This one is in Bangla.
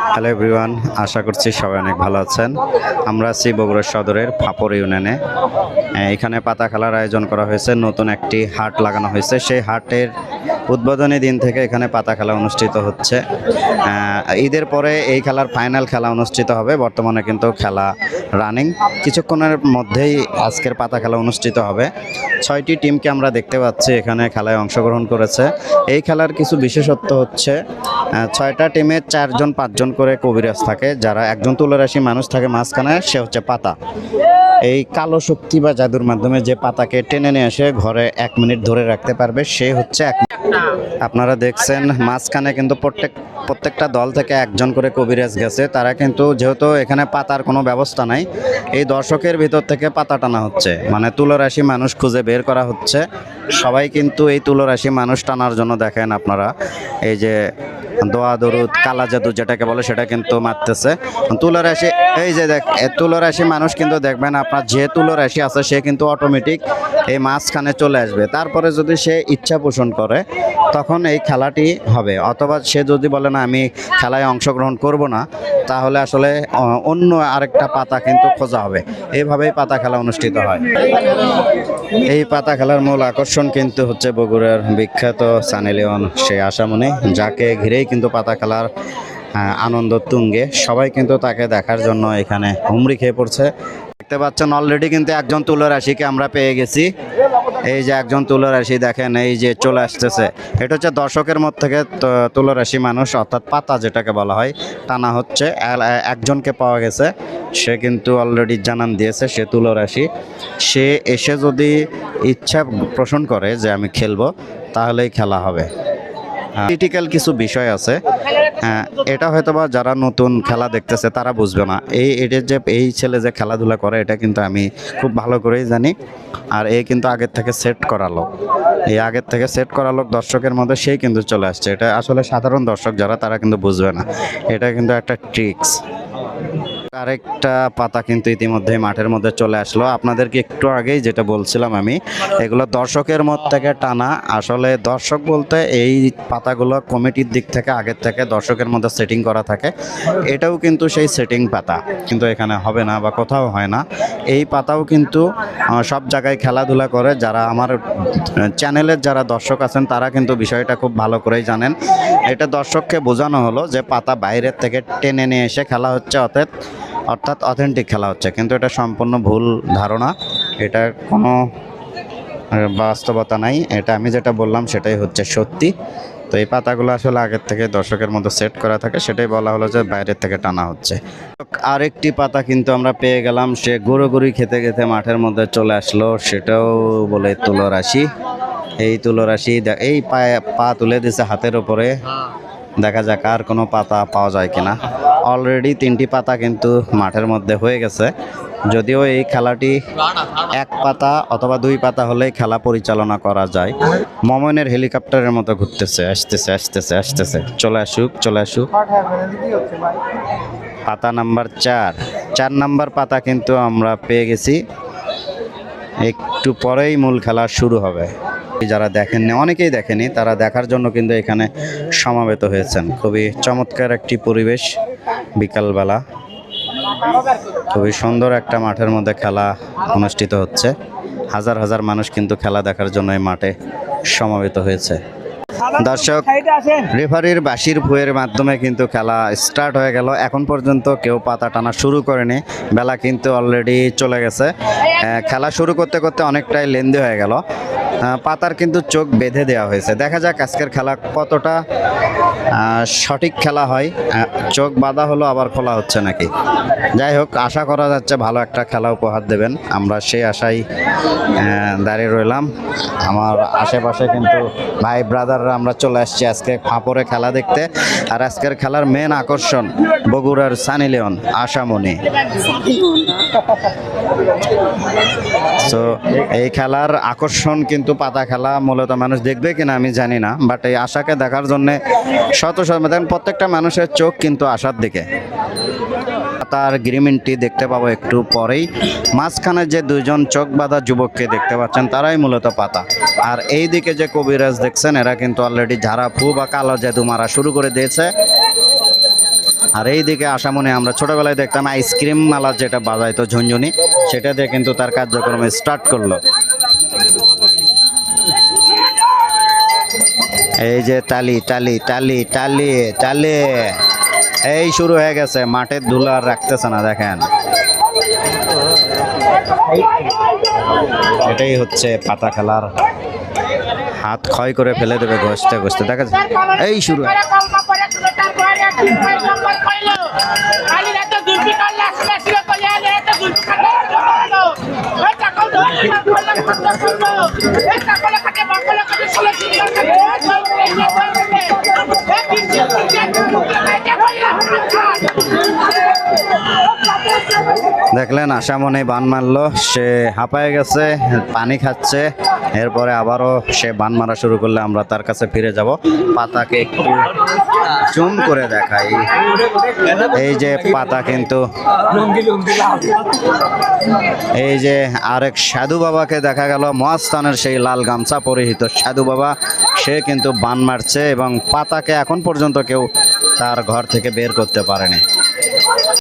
হ্যালো এভরিওয়ান আশা করছি সবাই অনেক ভালো আছেন। আমরা আছি বগুড়া সদরের ফাপড় ইউনিয়নে। এখানে পাতা খেলার আয়োজন করা হয়েছে। নতুন একটি হাট লাগানো হয়েছে। সেই হাটের উদ্বোধনী দিন থেকে এখানে পাতা খেলা অনুষ্ঠিত হচ্ছে। ঈদের পরে এই খেলার ফাইনাল খেলা অনুষ্ঠিত হবে। বর্তমানে কিন্তু খেলা রানিং কিছুক্ষণের মধ্যেই আজকের পাতা খেলা অনুষ্ঠিত হবে। ছয়টি টিমকে আমরা দেখতে পাচ্ছি এখানে খেলায় অংশগ্রহণ করেছে। এই খেলার কিছু বিশেষত্ব হচ্ছে ছয়টা টিমে চারজন, পাঁচজন করে কবিরাজ থাকে। যারা একজন তুলারাশি মানুষ থাকে মাঝখানে, সে হচ্ছে পাতা। এই কালো শক্তি বা জাদুর মাধ্যমে যে পাতাকে টেনে নিয়ে এসে ঘরে এক মিনিট ধরে রাখতে পারবে। সে হচ্ছে এক আপনারা দেখছেন মাঝখানে কিন্তু প্রত্যেক প্রত্যেকটা দল থেকে একজন করে কবিরাজ গেছে। তারা কিন্তু যেহেতু এখানে পাতার কোনো ব্যবস্থা নাই, এই দর্শকের ভিতর থেকে পাতা টানা হচ্ছে। মানে তুলরাশি মানুষ খুঁজে বের করা হচ্ছে। সবাই কিন্তু এই তুলরাশি মানুষ টানার জন্য দেখেন আপনারা। এই যে দোয়া, দরুদ, কালা জাদু যেটাকে বলে সেটা কিন্তু মারতেছে। তুলরাশি এই যে দেখ তুলরাশি মানুষ কিন্তু দেখবেন আপনার যে তুলরাশি আছে সে কিন্তু অটোমেটিক এই মাঝখানে চলে আসবে। তারপরে যদি সে ইচ্ছা পোষণ করে, তখন এই খেলাটি হবে। অথবা সে যদি বলে, না, আমি খেলায় অংশগ্রহণ করব না, তাহলে আসলে অন্য আরেকটা পাতা কিন্তু খোঁজা হবে। এইভাবেই পাতা খেলা অনুষ্ঠিত হয়। এই পাতা খেলার মূল আকর্ষণ কিন্তু হচ্ছে বগুড়ার বিখ্যাত সানি লিওন সেই আশামণি যাকে ঘিরেই কিন্তু পাতা খেলার আনন্দ তুঙ্গে। সবাই কিন্তু তাকে দেখার জন্য এখানে হুমড়ি খেয়ে পড়ছে। দেখতে পাচ্ছেন অলরেডি কিন্তু একজন তুলরাশিকে আমরা পেয়ে গেছি। এই যে একজন তুলরাশি দেখেন, এই যে চলে আসতেছে। এটা হচ্ছে দর্শকের মধ্যে থেকে তুলরাশি মানুষ, অর্থাৎ পাতা যেটাকে বলা হয়, টানা হচ্ছে। একজনকে পাওয়া গেছে, সে কিন্তু অলরেডি জানান দিয়েছে, সে তুলরাশি। সে এসে যদি ইচ্ছা পোষণ করে যে আমি খেলব, তাহলেই খেলা হবে। ক্রিটিক্যাল কিছু বিষয় আছে। হ্যাঁ, এটা হয়তো বা যারা নতুন খেলা দেখতেছে তারা বুঝবে না। এই এটার যে এই ছেলে যে খেলাধুলা করে এটা কিন্তু আমি খুব ভালো করেই জানি। আর এই কিন্তু আগের থেকে সেট করা লোক। এই আগের থেকে সেট করা লোক দর্শকের মধ্যে সেই কিন্তু চলে আসছে। এটা আসলে সাধারণ দর্শক যারা তারা কিন্তু বুঝবে না। এটা কিন্তু একটা ট্রিক্স আরেকটা পাতা কিন্তু ইতিমধ্যে মাঠের মধ্যে চলে আসলো। আপনাদেরকে একটু আগেই যেটা বলছিলাম আমি, এগুলো দর্শকের মত থেকে টানা। আসলে দর্শক বলতে এই পাতাগুলো কমিটির দিক থেকে, আগের থেকে দর্শকের মধ্যে সেটিং করা থাকে। এটাও কিন্তু সেই সেটিং পাতা। কিন্তু এখানে হবে না বা কোথাও হয় না। এই পাতাও কিন্তু সব জায়গায় খেলাধুলা করে। যারা আমার চ্যানেলের যারা দর্শক আছেন, তারা কিন্তু বিষয়টা খুব ভালো করেই জানেন। এটা দর্শককে বোঝানো হলো যে পাতা বাইরের থেকে টেনে নিয়ে এসে খেলা হচ্ছে অর্থাৎ অর্থাৎ অথেন্টিক খেলা হচ্ছে। কিন্তু এটা সম্পূর্ণ ভুল ধারণা। এটা কোনো বাস্তবতা নাই। এটা আমি যেটা বললাম, সেটাই হচ্ছে সত্যি। তো এই পাতাগুলো আসলে আগের থেকে দর্শকের মতো সেট করা থাকে, সেটাই বলা হলো যে বাইরের থেকে টানা হচ্ছে। আরেকটি পাতা কিন্তু আমরা পেয়ে গেলাম, সে গরুই খেতে খেতে মাঠের মধ্যে চলে আসলো, সেটাও বলে তুলো রাশি এই তুলো রাশি এই পায়ে পা তুলে দিছে হাতের উপরে। দেখা যাক আর কোনো পাতা পাওয়া যায় কিনা। অলরেডি তিনটি পাতা কিন্তু মাঠের মধ্যে হয়ে গেছে। যদিও এই খেলাটি এক পাতা অথবা দুই পাতা হলেই খেলা পরিচালনা করা যায়। মমনের হেলিকপ্টারের মতো ঘুরতেছে, আসতেছে আসতেছে আসতেছে। চলে আসুক চলে আসুক। পাতা নাম্বার চার। চার নাম্বার পাতা কিন্তু আমরা পেয়ে গেছি। একটু পরেই মূল খেলা শুরু হবে। যারা দেখেননি, অনেকেই দেখেনি, তারা দেখার জন্য কিন্তু এখানে সমাবেত হয়েছেন। খুবই চমৎকার একটি পরিবেশ বিকালবেলা। খুবই সুন্দর একটা মাঠের মধ্যে খেলা অনুষ্ঠিত হচ্ছে। হাজার হাজার মানুষ কিন্তু খেলা দেখার জন্য এই মাঠে সমাবেত হয়েছে। দর্শক, রেফারির বাঁশির ভুয়ের মাধ্যমে কিন্তু খেলা স্টার্ট হয়ে গেল। এখন পর্যন্ত কেউ পাতা টানা শুরু করেনি। বেলা কিন্তু অলরেডি চলে গেছে। খেলা শুরু করতে করতে অনেকটাই লেন্দি হয়ে গেল। পাতার কিন্তু চোখ বেঁধে দেওয়া হয়েছে। দেখা যাক আজকের খেলা কতটা সঠিক খেলা হয়। চোখ বাঁধা হলো আবার খোলা হচ্ছে নাকি? যাই হোক আশা করা যাচ্ছে ভালো একটা খেলা উপহার দেবেন। আমরা সেই আশাই দাঁড়িয়ে রইলাম। আমার আশেপাশে কিন্তু ভাই ব্রাদাররা আমরা চলে আসছি আজকে ফাঁপড়ে খেলা দেখতে। আর আজকের খেলার মেন আকর্ষণ বগুড়ার সানি লিওন আশামণি। তো এই খেলার আকর্ষণ কিন্তু পাতা খেলা মূলত মানুষ দেখবে কিনা আমি জানি না বাট এই আশাকে দেখার জন্য শত শত দেখেন প্রত্যেকটা মানুষের চোখ কিন্তু আশার দিকে। তার গ্রিমিনটি দেখতে পাবো একটু পরেই। মাঝখানে যে দুজন চোখ বাঁধা যুবককে দেখতে পাচ্ছেন, তারাই মূলত পাতা। আর এই দিকে যে কবিরাজ দেখছেন, এরা কিন্তু অলরেডি ঝাড়া ফু বা কালো জাদু মারা শুরু করে দিয়েছে। আর এইদিকে আসামনে আমরা ছোটবেলায় দেখতাম আইসক্রিম মালা যেটা বাজাইতো ঝুনঝুনি, সেটা দিয়ে কিন্তু তার কার্যক্রম স্টার্ট করল। এই যে তালি তালি তালি তালি তালি। এই শুরু হয়ে গেছে মাঠের ধুলা আর রাখতেছে না, দেখেন। এটাই হচ্ছে পাতা খেলার হাত ক্ষয় করে ফেলে দেবে ঘষতে ঘষতে, দেখা যায় এই শুরু দেখলেন আশামনে বান মারলো, সে হাঁপায়ে গেছে, পানি খাচ্ছে, এরপরে আবারও সে বান মারা শুরু করলে আমরা তার কাছে ফিরে যাব। পাতাকে একটু জুম করে দেখাই। এই যে পাতা কিন্তু এই যে আরেক সাধু বাবাকে দেখা গেল, মহাস্থানের সেই লাল গামছা পরিহিত সাধু বাবা, সে কিন্তু বান মারছে এবং পাতাকে এখন পর্যন্ত কেউ তার ঘর থেকে বের করতে পারেনি।